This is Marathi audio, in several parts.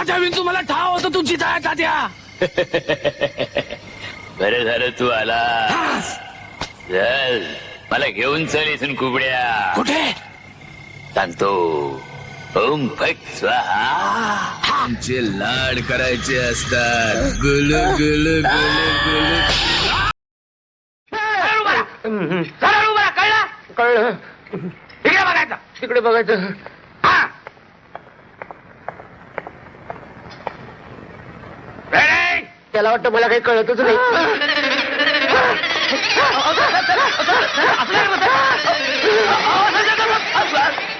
तात्या विंचू मला ठाव होतं तुमची दया तात्या. बरं झालं तू आला. चल मला घेऊन चल इथून कुबड्या. कुठे? सांगतो. ओम फट स्वाहा. आमचे लाड करायचे असतात. गुलू गुलू गुलू गुलू. कळलं? तिकडे बघायचं. तिकडे बघायचं हा. रेडी? त्याला वाटतं मला काही कळतच नाही.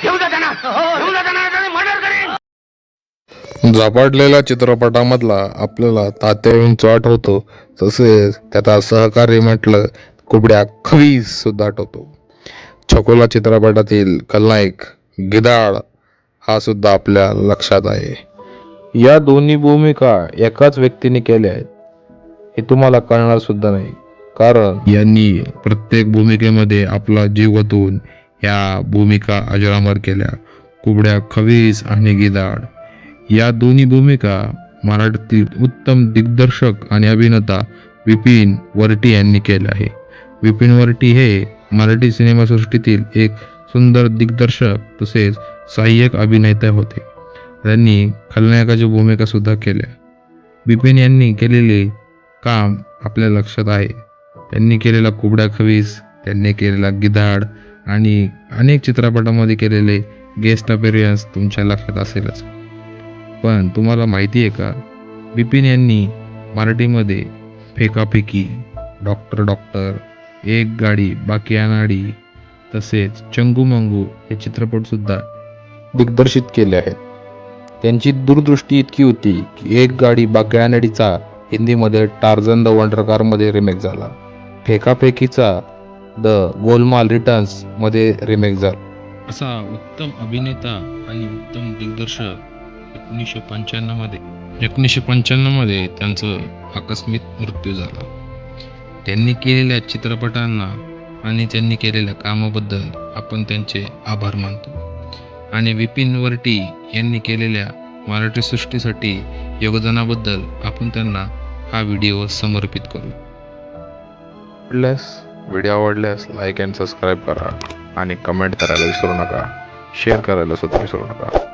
घेऊन घेऊन मर्डर करेन. झपाटलेल्या चित्रपटामधला आपल्याला तात्या विंचू आठवतो तसेच त्याचा सहकारी म्हटलं कुबड्या खवीस सुद्धा आठवतो छकोला चित्रपटातील खलनायक गिदाड हा सुद्धा आपल्या लक्षात आहे. या दोन्ही भूमिका एकाच व्यक्तीने केल्या आहेत हे तुम्हाला कळणार सुद्धा नाही. कारण यांनी प्रत्येक भूमिकेमध्ये आपला जीव ओतून या भूमिका अजरामर केल्या. कुबड्या खवीस आणि गिदाड. या दोन्ही भूमिका मराठीतील उत्तम दिग्दर्शक आणि अभिनेता विपिन वरटी यांनी केल्या आहे. विपिन वरटी हे मराठी सिनेमासृष्टीतील एक सुंदर दिग्दर्शक तसेच सहाय्यक अभिनेते होते. त्यांनी खलनायकाची भूमिका सुद्धा केल्या बिपिन यांनी केलेले काम आपल्या लक्षात आहे. त्यांनी केलेला कुबडा खवीस त्यांनी केलेला गिधाड आणि अनेक चित्रपटामध्ये केलेले गेस्ट अपेरियन्स तुमच्या लक्षात असेलच. पण तुम्हाला माहिती आहे का? बिपिन यांनी मराठीमध्ये फेकाफेकी डॉक्टर डॉक्टर एक गाडी बाकी अनाडी तसेच चंगू मंगू हे चित्रपटसुद्धा दिग्दर्शित केले आहेत. त्यांची दूरदृष्टी इतकी होती की एक गाडी बागळ्यानडीचा हिंदीमध्ये टार्झन द वंडर कारमध्ये रिमेक झाला. फेकाफेकीचा द गोलमाल रिटर्न्समध्ये रिमेक झाला. असा उत्तम अभिनेता आणि उत्तम दिग्दर्शक एकोणीसशे पंच्याण्णवमध्ये एकोणीसशे पंच्याण्णवमध्ये त्यांचं आकस्मिक मृत्यू झाला. त्यांनी केलेल्या चित्रपटांना आणि त्यांनी केलेल्या कामाबद्दल आपण त्यांचे आभार मानतो. आणि विपिन वरटी यांनी केलेल्या मराठी सृष्टीसाठी योगदानाबद्दल आपण त्यांना हा व्हिडिओ समर्पित करू. आवडल्यास व्हिडिओ आवडल्यास लाईक अँड सबस्क्राईब करा आणि कमेंट करायला विसरू नका. शेअर करायला सुद्धा विसरू नका.